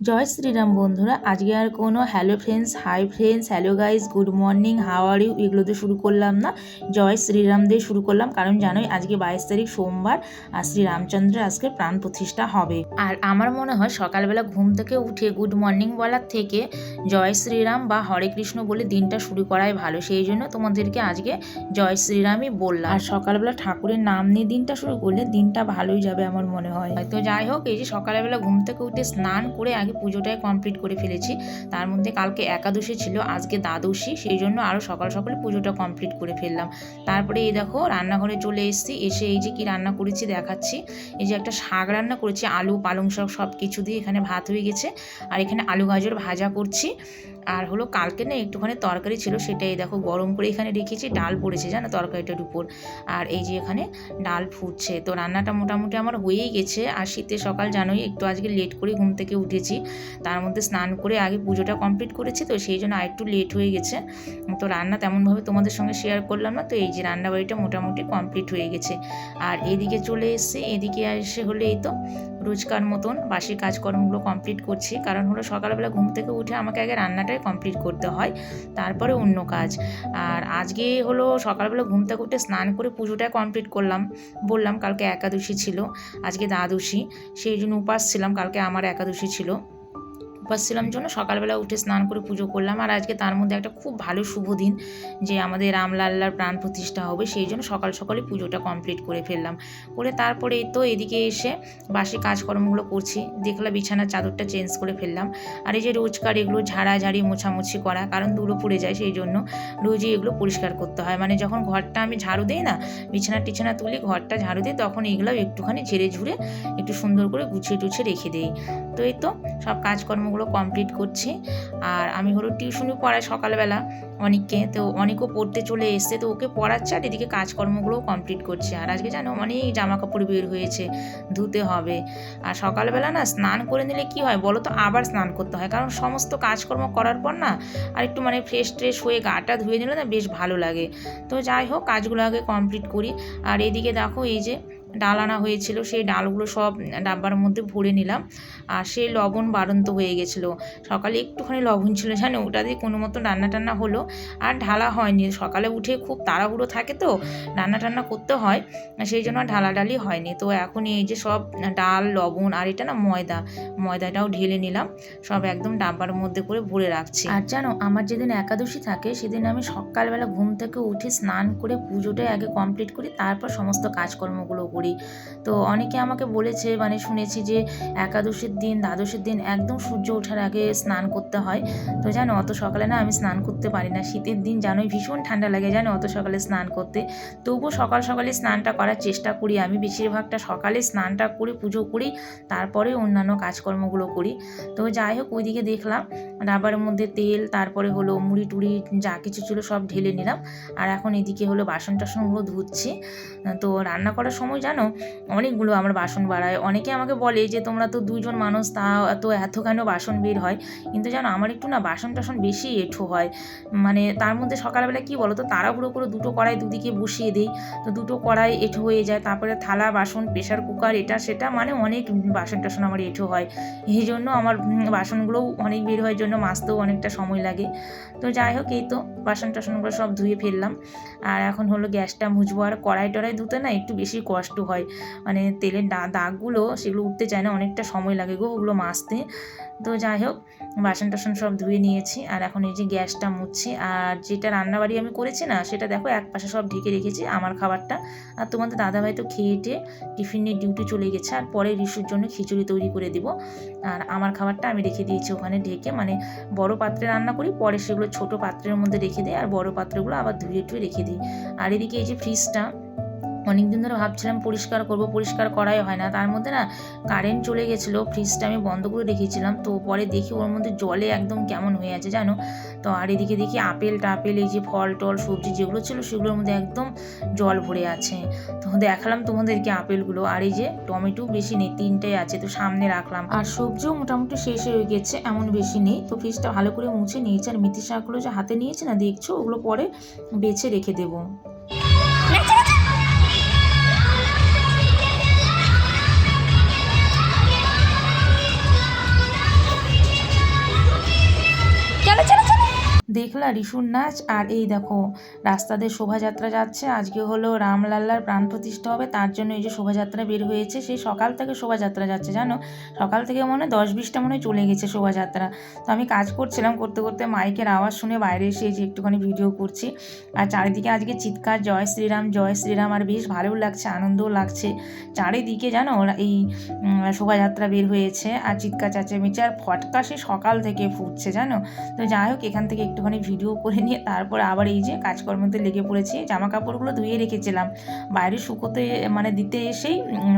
জয় শ্রীরাম বন্ধুরা, আজকে আর কোনো hello friends hi friends hello guys good morning how are you এগুলো দিয়ে শুরু করলাম না। জয় শ্রীরাম দিয়ে শুরু করলাম, কারণ জানোই আজকে বাইশ তারিখ সোমবার, আর শ্রী রামচন্দ্রের আজকে প্রাণ প্রতিষ্ঠা হবে। আর আমার মনে হয় সকালবেলা ঘুম থেকে উঠে গুড মর্নিং বলার থেকে জয় শ্রীরাম বা হরে কৃষ্ণ বলে দিনটা শুরু করাই ভালো। সেই জন্য তোমাদেরকে আজকে জয় শ্রীরামই বললাম। আর সকালবেলা ঠাকুরের নাম নিয়ে দিনটা শুরু করলে দিনটা ভালোই যাবে আমার মনে হয়। তো যাই হোক, এই যে সকালবেলা ঘুম থেকে উঠে স্নান করে আগে পুজোটাই কমপ্লিট করে ফেলেছি। তার মধ্যে কালকে একাদশী ছিল, আজকে দ্বাদশী, সেই জন্য আরও সকাল সকালে পুজোটা কমপ্লিট করে ফেললাম। তারপরে এই দেখো রান্নাঘরে চলে এসেছি, এসে এই যে কি রান্না করেছি দেখাচ্ছি। এই যে একটা শাক রান্না করেছি, আলু, পালং শাক সব কিছু দিয়ে এখানে ভাত হয়ে গেছে। আর এখানে আলু গাজর ভাজা করছি। আর হলো কালকে না একটুখানি তরকারি ছিল সেটাই দেখো গরম করে এখানে রেখেছি, ডাল পড়েছে জানো তরকারিটার উপর। আর এই যে এখানে ডাল ফুটছে, তো রান্নাটা মোটামুটি আমার হয়েই গেছে। আর শীতের সকাল জানোই একটু আজকে লেট করে ঘুম থেকে উঠেছি, তার মধ্যে স্নান করে আগে পুজোটা কমপ্লিট করেছি, তো সেই জন্য আরেকটু লেট হয়ে গেছে। তো রান্না তেমনভাবে তোমাদের সঙ্গে শেয়ার করলাম না, তো এই যে রান্নাবাড়িটা মোটামুটি কমপ্লিট হয়ে গেছে। আর এদিকে চলে এসছে, এদিকে এসে হলে এই তো রোজকার মতন বাসি কাজকর্মগুলো কমপ্লিট করছি। কারণ হলো সকালবেলা ঘুম থেকে উঠে আমাকে আগে রান্নাটাই কমপ্লিট করতে হয়, তারপরে অন্য কাজ। আর আজকে হলো সকালবেলা ঘুম থেকে উঠে স্নান করে পুজোটা কমপ্লিট করলাম। বললাম কালকে একাদশী ছিল, আজকে দ্বাদশী, সেই জন্য উপাস ছিলাম, কালকে আমার একাদশী ছিল। উপাস ছিলাম জন্য সকালবেলা উঠে স্নান করে পুজো করলাম। আর আজকে তার মধ্যে একটা খুব ভালো শুভ দিন, যে আমাদের রামলাল্লার প্রাণ প্রতিষ্ঠা হবে, সেই জন্য সকাল সকালে পুজোটা কমপ্লিট করে ফেললাম। করে তারপরে তো এদিকে এসে বাসি কাজকর্মগুলো করছি দেখলাম বিছানার চাদরটা চেঞ্জ করে ফেললাম। আর এই যে রোজকার এগুলো ঝাড়াঝাড়ি, মোছামুছি করা, কারণ ধুলো পড়ে যায়, সেই জন্য রোজই এগুলো পরিষ্কার করতে হয়। মানে যখন ঘরটা আমি ঝাড়ু দিই না, বিছানা টিছানা তুলি, ঘরটা ঝাড়ু দিই, তখন এগুলো একটুখানি ঝেড়ে ঝুড়ে একটু সুন্দর করে গুছিয়ে টুছিয়ে রেখে দিই। তো এই তো সব কাজকর্মগুলো কমপ্লিট করছি। আর আমি হলো টিউশনি পড়াই সকালবেলা অনেককে। তো অনেকও পড়তে চলে এসছে। তো ওকে পড়াচ্ছে আর এদিকে কাজকর্মগুলোও কমপ্লিট করছে। আর আজকে জানো অনেক জামা কাপড় বের হয়েছে, ধুতে হবে। আর সকালবেলা না স্নান করে নিলে কি হয় বলো তো? আবার স্নান করতে হয়। কারণ সমস্ত কাজকর্ম করার পর না আর একটু মানে ফ্রেশ ট্রেশ হয়ে গাটা ধুয়ে নিলে না বেশ ভালো লাগে। তো যাই হোক, কাজগুলো আগে কমপ্লিট করি। আর এদিকে দেখো এই যে ডাল আনা হয়েছিল, সেই ডালগুলো সব ডাব্বার মধ্যে ভরে নিলাম। আর সেই লবণ বাড়ন্ত হয়ে গেছিল। সকালে একটুখানি লবণ ছিল জানো, ওটা দিয়ে কোনো মতো রান্না টান্না হলো। আর ঢালা হয়নি। সকালে উঠে খুব তাড়াহুড়ো থাকে তো, রান্না টান্না করতে হয়, সেই জন্য আর ঢালাঢালি হয়নি। তো এখন এই যে সব ডাল, লবণ আর এটা না ময়দা, ময়দাটাও ঢেলে নিলাম। সব একদম ডাব্বার মধ্যে করে ভরে রাখছি। আর জানো, আমার যেদিন একাদশী থাকে, সেদিন আমি সকালবেলা ঘুম থেকে উঠে স্নান করে পুজোটাই আগে কমপ্লিট করি, তারপর সমস্ত কাজকর্মগুলো করি। তো অনেকে আমাকে বলেছে মানে শুনেছি যে একাদশীর দিন, দ্বাদশীর দিন একদম সূর্য ওঠার আগে স্নান করতে হয়। তো জানো, অত সকালে না আমি স্নান করতে পারি না। শীতের দিন জানোই ভীষণ ঠান্ডা লাগে জানো অত সকালে স্নান করতে। তবুও সকাল সকালে স্নানটা করার চেষ্টা করি আমি। বেশিরভাগটা সকালে স্নানটা করি, পুজো করি, তারপরে অন্যান্য কাজকর্মগুলো করি। তো যাই হোক, ওইদিকে দেখলাম রাবারের মধ্যে তেল, তারপরে হলো মুড়ি টুড়ি, যা কিছু ছিল সব ঢেলে নিলাম। আর এখন এদিকে হলো বাসন টাসনগুলো ধুচ্ছি। তো রান্না করার সময় জানো অনেকগুলো আমার বাসন বাড়ায়। অনেকে আমাকে বলে যে, তোমরা তো দুজন মানুষ, তা তো এত কেন বাসন বের হয়? কিন্তু জানো, আমার একটু না বাসন টাসন বেশি এঁঠো হয়। মানে তার মধ্যে সকালবেলা কী বলো তো তাড়াহুড়ো করে দুটো কড়াই দুদিকে বসিয়ে দিই। তো দুটো কড়াই এঁঠো হয়ে যায়, তারপরে থালা, বাসন প্রেশার কুকার, এটা, সেটা মানে অনেক বাসন টাসন আমার এঁঠো হয়। এই জন্য আমার বাসনগুলোও অনেক বের হয় জন্য মাজতেও অনেকটা সময় লাগে। তো যাই হোক, এই তো বাসন টাসনগুলো সব ধুয়ে ফেললাম। আর এখন হলো গ্যাসটা মুছবো। আর কড়াই টড়াই ধুতে না একটু বেশি কষ্ট হয়। মানে তেলের দাগগুলো সেগুলো উঠতে চায় না, অনেকটা সময় লাগে গো ওগুলো মাজতে তো যাই হোক বাসন টাসন সব ধুয়ে নিয়েছি আর এখন এই যে গ্যাসটা মুছছি। আর যেটা রান্নাবাড়ি আমি করেছি না, সেটা দেখো এক পাশে সব ঢেকে রেখেছি আমার খাবারটা। আর তোমাদের দাদাভাই তো খেয়ে টেয়ে টিফিনের ডিউটি চলে গেছে, আর পরে রিসুর জন্য খিচুড়ি তৈরি করে দিব। আর আমার খাবারটা আমি রেখে দিয়েছি ওখানে ঢেকে। মানে বড় পাত্রে রান্না করি, পরে সেগুলো ছোট পাত্রের মধ্যে রেখে দিই, আর বড় পাত্রগুলো আবার ধুয়ে টুয়ে রেখে দিই। আর এদিকে এই যে ফ্রিজটা অনেক দিন ধরে ভাবছিলাম পরিষ্কার করব, পরিষ্কার করাই হয় না। তার মধ্যে না কারেন্ট চলে গেছিল ফ্রিজটা আমি বন্ধ করে রেখেছিলাম। তো পরে দেখি ওর মধ্যে জলে একদম কেমন হয়ে আছে জানো? তো আর এদিকে দেখি আপেল টাপেল, এই যে ফল টল, সবজি যেগুলো ছিল সেগুলোর মধ্যে একদম জল ভরে আছে। তো দেখালাম তোমাদেরকে আপেলগুলো। আর এই যে টমেটো বেশি নেই, তিনটাই আছে, তো সামনে রাখলাম। আর সবজিও মোটামুটি শেষ হয়ে গেছে, এমন বেশি নেই। তো ফ্রিজটা ভালো করে মুছে নিয়েছে। আর মেথি শাকগুলো যে হাতে নিয়েছে না, দেখছ? ওগুলো পরে বেছে রেখে দেবো। দেখলা রিসুর নাচ আর এই দেখো রাস্তাতে শোভাযাত্রা যাচ্ছে। আজকে হলো রামলাল্লার প্রাণ প্রতিষ্ঠা হবে, তার জন্য এই যে শোভাযাত্রা বের হয়েছে, সেই সকাল থেকে শোভাযাত্রা যাচ্ছে, জানো? সকাল থেকে মনে দশ বিশটা মনে চলে গেছে শোভাযাত্রা। তো আমি কাজ করছিলাম করতে করতে মাইকের আওয়াজ শুনে বাইরে এসে যে একটুখানি ভিডিও করছি। আর চারিদিকে আজকে চিৎকার, জয় শ্রীরাম জয় শ্রীরাম, আর বেশ ভালোও লাগছে, আনন্দও লাগছে। চারিদিকে জানো এই শোভাযাত্রা বের হয়েছে, আর চিৎকার, চেঁচামেচি, আর ফটকা সে সকাল থেকে ফুটছে, জানো? তো যাই হোক, এখান থেকে একটুখানি ভিডিও করে নিয়ে তারপরে আবার এই যে কাজকর্মতে লেগে পড়েছি। জামা কাপড়গুলো ধুয়ে রেখেছিলাম। বাইরে শুকোতে মানে দিতে এসেই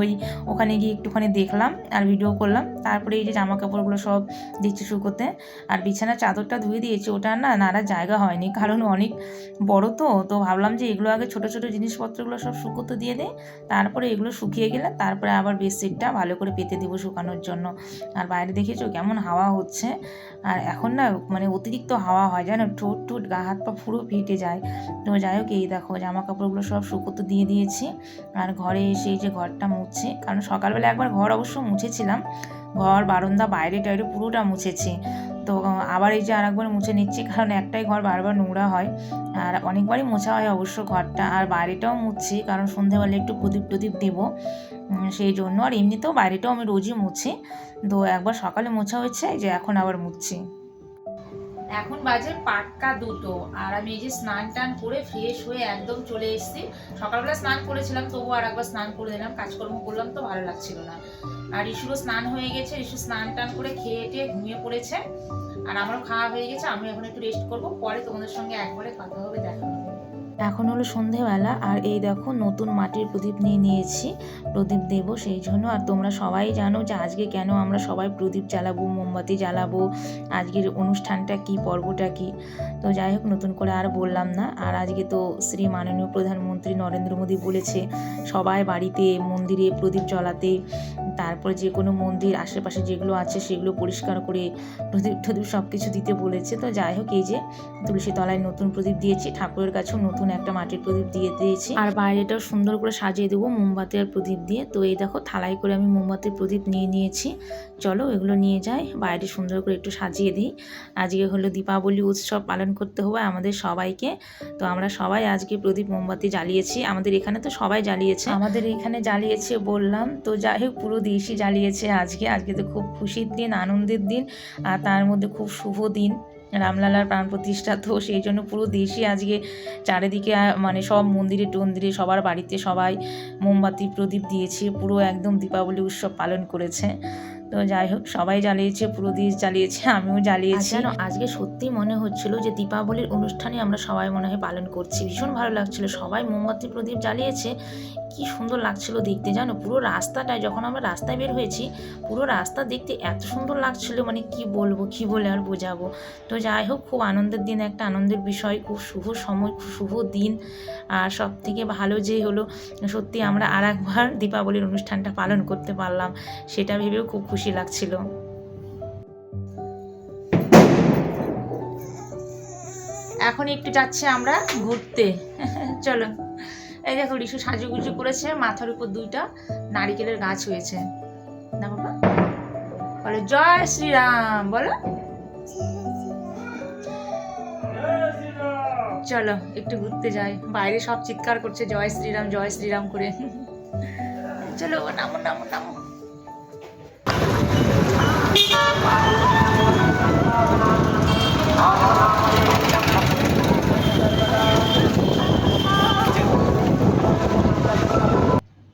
ওই ওখানে গিয়ে একটুখানি দেখলাম আর ভিডিও করলাম। তারপরে এই যে জামা কাপড়গুলো সব দিচ্ছি শুকোতে। আর বিছানার চাদরটা ধুয়ে দিয়েছি, ওটা না নাড়ার জায়গা হয়নি। কারণ অনেক বড় তো তো ভাবলাম যে এগুলো আগে ছোট ছোট জিনিসপত্রগুলো সব শুকোতে দিয়ে দেয় তারপরে এগুলো শুকিয়ে গেলে তারপরে আবার বেডশিটটা ভালো করে পেতে দিব শুকানোর জন্য। আর বাইরে দেখেছ কেমন হাওয়া হচ্ছে। আর এখন না মানে অতিরিক্ত হাওয়া হয় জানো, ঠোঁট ঠোঁট, গা, হাত, পা পুরো ফেটে যায়। তো যাই হোক, এই দেখো জামা কাপড়গুলো সব শুকোতে দিয়ে দিয়েছি। আর ঘরে এসে যে ঘরটা মুছছি কারণ সকালবেলা একবার ঘর অবশ্য মুছেছিলাম। ঘর, বারান্দা, বাইরে টাইরে পুরোটা মুছেছি। তো আবার এই যে আরেকবার মুছে নিচ্ছি, কারণ একটাই ঘর বারবার নোংরা হয়। আর অনেকবারই মোছা হয় অবশ্য ঘরটা। আর বাইরেটাও মুছছি কারণ সন্ধেবেলা একটু প্রদীপ টদীপ দেবো। সেই জন্য। আর এমনিতেও বাইরেটাও আমি রোজই মুছি। তো একবার সকালে মোছা হয়েছে যে এখন আবার মুছছি এখন বাজে পাক্কা দুটো। আর আমি এই যে স্নান টান করে ফ্রেশ হয়ে একদম চলে এসেছি। সকালবেলা স্নান করেছিলাম, তবুও আর একবার স্নান করে দিলাম কাজকর্ম করলাম তো ভালো লাগছিল না। আর ঋষুরও স্নান হয়ে গেছে ঋষু স্নান টান করে খেয়ে টেয়ে ঘুমিয়ে পড়েছে। আর আমারও খাওয়া হয়ে গেছে আমি এখন একটু রেস্ট করব। পরে তোমাদের সঙ্গে একবারে কথা হবে, দেখা এখন হলো সন্ধেবেলা, আর এই দেখো নতুন মাটির প্রদীপ নিয়ে নিয়েছি, প্রদীপ দেব সেই জন্য। আর তোমরা সবাই জানো যে আজকে কেন আমরা সবাই প্রদীপ জ্বালাবো, মোমবাতি জ্বালাবো, আজকের অনুষ্ঠানটা কি, পর্বটা কি? তো যাই হোক, নতুন করে আর বললাম না। আর আজকে তো শ্রী মাননীয় প্রধানমন্ত্রী নরেন্দ্র মোদী বলেছে, সবাই বাড়িতে মন্দিরে প্রদীপ জ্বালাতে তারপর যে কোনো মন্দির, আশেপাশে যেগুলো আছে সেগুলো পরিষ্কার করে প্রদীপ টদীপ সব কিছু দিতে বলেছে। তো যাই হোক, এই যে তুলসী তলায় নতুন প্রদীপ দিয়েছি, ঠাকুরের কাছেও নতুন একটা মাটির প্রদীপ দিয়ে দিয়েছি। আর বাইরেটাও সুন্দর করে সাজিয়ে দেবো মোমবাতি আর প্রদীপ দিয়ে। তো এই দেখো থালাই করে আমি মোমবাতির প্রদীপ নিয়ে নিয়েছি। চলো, এগুলো নিয়ে যাই, বাইরে সুন্দর করে একটু সাজিয়ে দিই। আজকে হলো দীপাবলি উৎসব পালন করতে হবে আমাদের সবাইকে। তো আমরা সবাই আজকে প্রদীপ, মোমবাতি জ্বালিয়েছি। আমাদের এখানে তো সবাই জ্বালিয়েছে। আমাদের এখানে জ্বালিয়েছে বললাম। তো যাই হোক, পুরো দেশই জ্বালিয়েছে আজকে। আজকে তো খুব খুশির দিন, আনন্দের দিন, আর তার মধ্যে খুব শুভ দিন। রামলালার প্রাণ প্রতিষ্ঠা তো সেই জন্য পুরো দেশই আজকে চারিদিকে মানে সব মন্দিরে টন্দিরে সবার বাড়িতে সবাই মোমবাতি প্রদীপ দিয়েছে। পুরো একদম দীপাবলি উৎসব পালন করেছে। তো যাই হোক সবাই জ্বালিয়েছে পুরো দেশ জ্বালিয়েছে আমিও জ্বালিয়েছি। জানো আজকে সত্যি মনে হচ্ছিল যে দীপাবলির অনুষ্ঠানে আমরা সবাই মনে হয় পালন করছি। ভীষণ ভালো লাগছিল সবাই মোমবাতি প্রদীপ জ্বালিয়েছে। কি সুন্দর লাগছিল দেখতে জানো পুরো রাস্তাটায় যখন আমরা রাস্তায় বের হয়েছি পুরো রাস্তা দেখতে এত সুন্দর লাগছিল মানে কি বলব কি বলে আর বোঝাবো। তো যাই হোক খুব আনন্দের দিন একটা আনন্দের বিষয় খুব শুভ সময় খুব শুভ দিন। আর সব থেকে ভালো যে হলো সত্যি আমরা আর একবার দীপাবলির অনুষ্ঠানটা পালন করতে পারলাম সেটা ভেবেও খুব খুশি লাগছিল। এখন একটু যাচ্ছে আমরা ঘুরতে। চলো। এই দেখো, রিশু সাজুগুজু করেছে, মাথার উপর দুইটা নারিকেলের গাছ হয়েছে। না বাবা? বলো, জয় শ্রীরাম, বলো। চলো, একটু ঘুরতে যাই। বাইরে সব চিৎকার করছে, জয় শ্রীরাম জয় শ্রীরাম করে। চলো, নামো নামো নামো।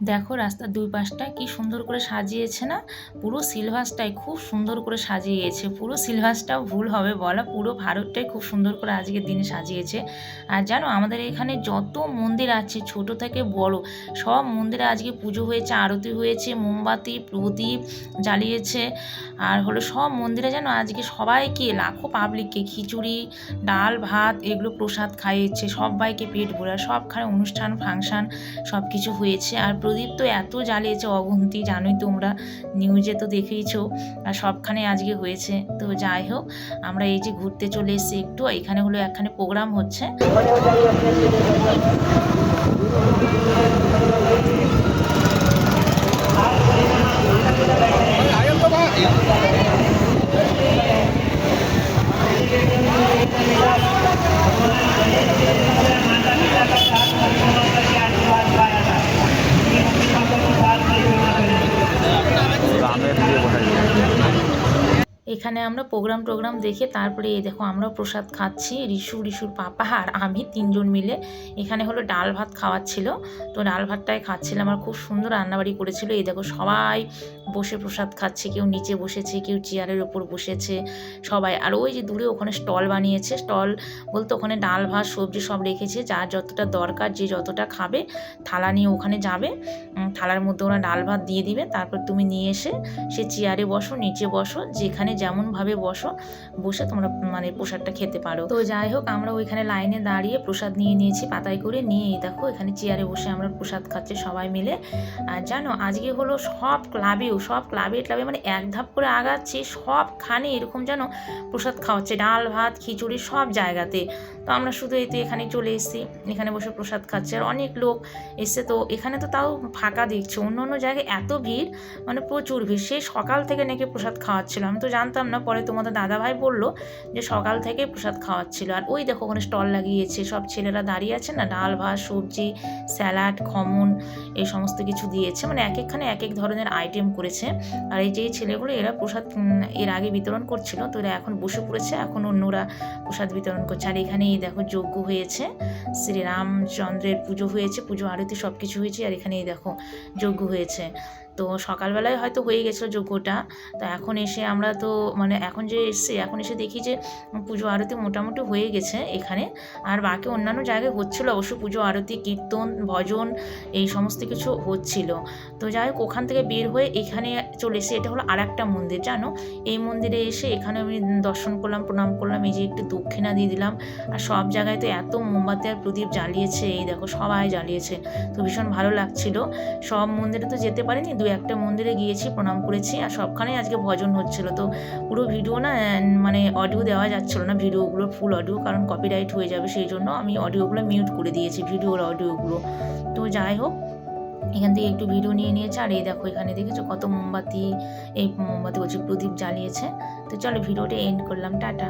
দেখো রাস্তার দুই পাশটা কি সুন্দর করে সাজিয়েছে না? পুরো সিলভাসটাই খুব সুন্দর করে সাজিয়েছে। পুরো সিলভাসটাও ভুল হবে বলা। পুরো ভারতটাই খুব সুন্দর করে আজকের দিনে সাজিয়েছে। আর জানো, আমাদের এখানে যত মন্দির আছে, ছোট থেকে বড়, সব মন্দিরে আজকে পুজো হয়েছে, আরতি হয়েছে, মোমবাতি, প্রদীপ জ্বালিয়েছে। আর হলো সব মন্দিরে যেন আজকে সবাইকে, লাখো পাবলিককে খিচুড়ি, ডাল, ভাত এগুলো প্রসাদ খাইয়েছে। সবাইকে পেট ভরে সবখানে অনুষ্ঠান, ফাংশন সব কিছু হয়েছে। আর প্রদীপ তো এত জ্বালিয়েছে অগুন্তি জানোই তোমরা। নিউজে তো দেখেইছো আর সবখানে আজকে হয়েছে। তো যাই হোক, আমরা এই যে ঘুরতে চলে এসেছি একটু এখানে হলো একখানে প্রোগ্রাম হচ্ছে। আয়ন তো এখানে আমরা প্রোগ্রাম টোগ্রাম দেখে তারপরে এই দেখো আমরাও প্রসাদ খাচ্ছি রিশু রিশুর পাপা আর আমি তিনজন মিলে। এখানে হলো ডাল ভাত খাওয়াচ্ছিল। তো ডাল ভাতটাই খাচ্ছিলাম আর খুব সুন্দর রান্নাবাড়ি করেছিল। এই দেখো সবাই বসে প্রসাদ খাচ্ছে, কেউ নিচে বসেছে, কেউ চেয়ারের ওপর বসেছে, সবাই। আর ওই যে দূরে ওখানে স্টল বানিয়েছে, স্টল বলতে ওখানে ডাল, ভাত, সবজি সব রেখেছে, যার যতটা দরকার, যে যতটা খাবে, থালা নিয়ে ওখানে যাবে। থালার মধ্যে ওরা ডাল, ভাত দিয়ে দিবে, তারপর তুমি নিয়ে এসে সে চেয়ারে বসো, নিচে বসো, যেখানে যেমনভাবে বসো, বসে তোমরা মানে প্রসাদটা খেতে পারো। তো যাই হোক, আমরা ওইখানে লাইনে দাঁড়িয়ে প্রসাদ নিয়ে নিয়েছি, পাতায় করে নিয়ে দেখো, এখানে চেয়ারে বসে আমরা প্রসাদ খাচ্ছি সবাই মিলে। আর জানো, আজকে হলো সব ক্লাবেও সব ক্লাবে ক্লাবে মানে এক ধাপ করে আগাচ্ছে, সবখানে এরকম যেন প্রসাদ খাওয়াচ্ছে, ডাল ভাত, খিচুড়ি সব জায়গাতে। তো আমরা শুধু এতে এখানে চলে এসেছি। এখানে বসে প্রসাদ খাচ্ছে। আর অনেক লোক এসছে তো এখানে তো তাও ফাঁকা দেখছে। অন্য অন্য জায়গায় এত ভিড় মানে প্রচুর ভিড়। সেই সকাল থেকে নাকি প্রসাদ খাওয়াচ্ছিল। আমি তো জানতাম না, পরে তোমাদের দাদাভাই বলল যে সকাল থেকে প্রসাদ খাওয়াচ্ছিল। আর ওই দেখো ওখানে স্টল লাগিয়েছে। সব ছেলেরা দাঁড়িয়ে আছে না, ডাল, ভাত, সবজি, স্যালাড, খমন, এই সমস্ত কিছু দিয়েছে। মানে এক একখানে এক এক ধরনের আইটেম করেছে। আর এই যে ছেলেগুলো, এরা প্রসাদ এর আগে বিতরণ করছিল। তো এরা এখন বসে পড়েছে। এখন অন্যরা প্রসাদ বিতরণ করছে। আর এখানে এই দেখো যজ্ঞ হয়েছে, শ্রীরামচন্দ্রের পুজো হয়েছে, পুজো, আরতি সব কিছু হয়েছে, আর এখানেই দেখো যজ্ঞ হয়েছে। তো সকালবেলায় হয়তো হয়ে গেছিল যজ্ঞটা। তো এখন এসে আমরা তো মানে এখন যে এসছে, এখন এসে দেখি যে পুজো আরতি মোটামুটি হয়ে গেছে এখানে। আর বাকি অন্যান্য জায়গায় হচ্ছিল অবশ্য পুজো, আরতি, কীর্তন, ভজন, এই সমস্ত কিছু হচ্ছিল। তো যাই হোক, ওখান থেকে বের হয়ে এখানে চলে এসে এটা হলো আর একটা মন্দির, জানো? এই মন্দিরে এসে এখানে আমি দর্শন করলাম, প্রণাম করলাম, এই যে একটু দক্ষিণা দিয়ে দিলাম। আর সব জায়গায় তো এত মোমবাতি আর প্রদীপ জ্বালিয়েছে, এই দেখো সবাই জ্বালিয়েছে। তো ভীষণ ভালো লাগছিল। সব মন্দিরে তো যেতে পারিনি, দু একটা মন্দিরে গিয়েছি, প্রণাম করেছি আর সবখানেই আজকে ভজন হচ্ছিল। তো পুরো ভিডিও না মানে অডিও দেওয়া যাচ্ছিল না ভিডিওগুলো ফুল অডিও কারণ কপিরাইট হয়ে যাবে সেই জন্য আমি অডিওগুলো মিউট করে দিয়েছি ভিডিওর অডিওগুলো তো যাই হোক, এখান থেকে একটু ভিডিও নিয়ে নিয়েছে, আর এই দেখো এখানে দেখেছ কত মোমবাতি, এই মোমবাতি বলছি প্রদীপ জ্বালিয়েছে। তো চলো ভিডিওটা এন্ড করলাম, টাটা।